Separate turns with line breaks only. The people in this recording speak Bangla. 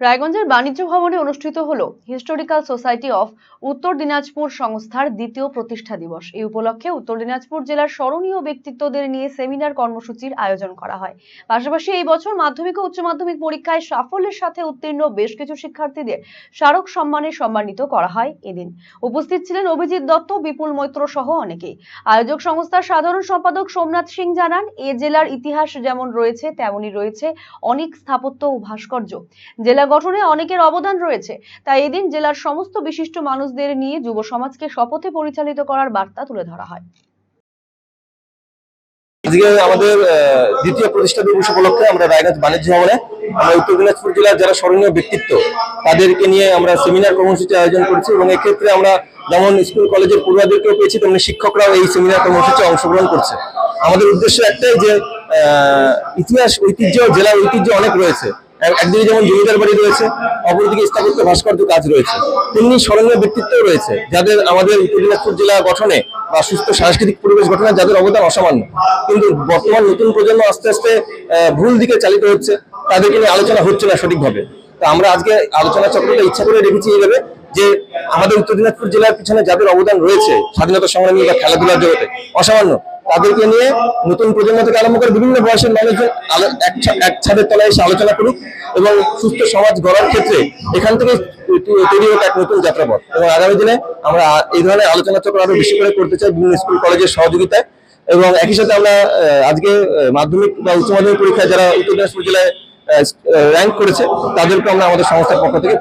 রায়গঞ্জের বাণিজ্য ভবনে অনুষ্ঠিত হল হিস্টোরিক্যাল সোসাইটি অফ উত্তর দিনাজপুর সংস্থার দ্বিতীয় প্রতিষ্ঠা দিবস। এই উপলক্ষে উত্তর দিনাজপুর জেলার স্মরণীয় ব্যক্তিত্বদের নিয়ে সেমিনার কর্মসূচির আয়োজন করা হয়। পাশাপাশি এই বছর মাধ্যমিক ও উচ্চ মাধ্যমিক পরীক্ষায় সাফল্যের সাথে উত্তীর্ণ বেশ কিছু শিক্ষার্থীদের স্মারক সম্মানে সম্মানিত করা হয় এদিন। উপস্থিত ছিলেন অভিজিৎ দত্ত, বিপুল মৈত্র সহ অনেকেই। আয়োজক সংস্থার সাধারণ সম্পাদক সোমনাথ সিং জানান, এ জেলার ইতিহাস যেমন রয়েছে, তেমনই রয়েছে অনেক স্থাপত্য ও ভাস্কর্য। জেলা গঠনে অনেকের অবদান রয়েছে। তাই এদিন জেলার সমস্ত বিশিষ্ট মানুষদের নিয়ে যুব সমাজকে শপথে পরিচালিত করার বার্তা তুলে ধরা হয়।
আজকে আমাদের দ্বিতীয় প্রতিষ্ঠা দিবস উপলক্ষে আমরা রায়গঞ্জ বাণিজ্য ভবনে আমরা উত্তর দিনাজপুর জেলার যারা স্মরণীয় ব্যক্তিত্ব, তাদেরকে নিয়ে আমরা সেমিনার কর্মসূচি আয়োজন করেছি এবং এক্ষেত্রে আমরা যেমন স্কুল, কলেজের পড়ুয়াদেরকেও পেয়েছি, তেমনি শিক্ষকরাও এই সেমিনার কর্মসূচি অংশগ্রহণ করছে। আমাদের উদ্দেশ্য একটাই যে ইতিহাস, ঐতিহ্য, জেলার ঐতিহ্য অনেক রয়েছে। একদিকে যেমন জমিদার বাড়ি রয়েছে, অপরদিকে স্থাপত্য ভাস্কর্য কাজ রয়েছে। তেমনি স্মরণীয় ব্যক্তিত্ব রয়েছে, যাদের আমাদের উত্তর দিনাজপুর জেলা গঠনে বা সুস্থ সাংস্কৃতিক পরিবেশ গঠনে যাদের অবদান অসামান্য। কিন্তু বর্তমান নতুন প্রজন্ম আস্তে আস্তে ভুল দিকে চালিত হচ্ছে, তাদেরকে নিয়ে আলোচনা হচ্ছে না সঠিকভাবে। তো আমরা আজকে আলোচনা চক্রটা ইচ্ছা করে রেখেছি এইভাবে যে আমাদের উত্তর দিনাজপুর জেলার পিছনে যাদের অবদান রয়েছে, স্বাধীনতা সংগ্রামী বা খেলাধুলার জগতে, অসামান্য তাদেরকে নিয়ে নতুন প্রজন্ম থেকে আরম্ভ করে বিভিন্ন বয়সের মানুষজন এক ছাদের তলায় এসে আলোচনা করুক এবং সুস্থ সমাজ গড়ার ক্ষেত্রে এখান থেকে তৈরি হোক এক নতুন যাত্রাপথ। এবং আগামী দিনে আমরা এই ধরনের আলোচনা চক্র আরও বেশি করে করতে চাই বিভিন্ন স্কুল, কলেজের সহযোগিতায়। এবং একই সাথে আমরা আজকে মাধ্যমিক বা উচ্চ মাধ্যমিক পরীক্ষায় যারা উত্তর দিনাজপুর জেলায় র্যাঙ্ক করেছে তাদেরকে আমরা আমাদের সংস্থার পক্ষ থেকে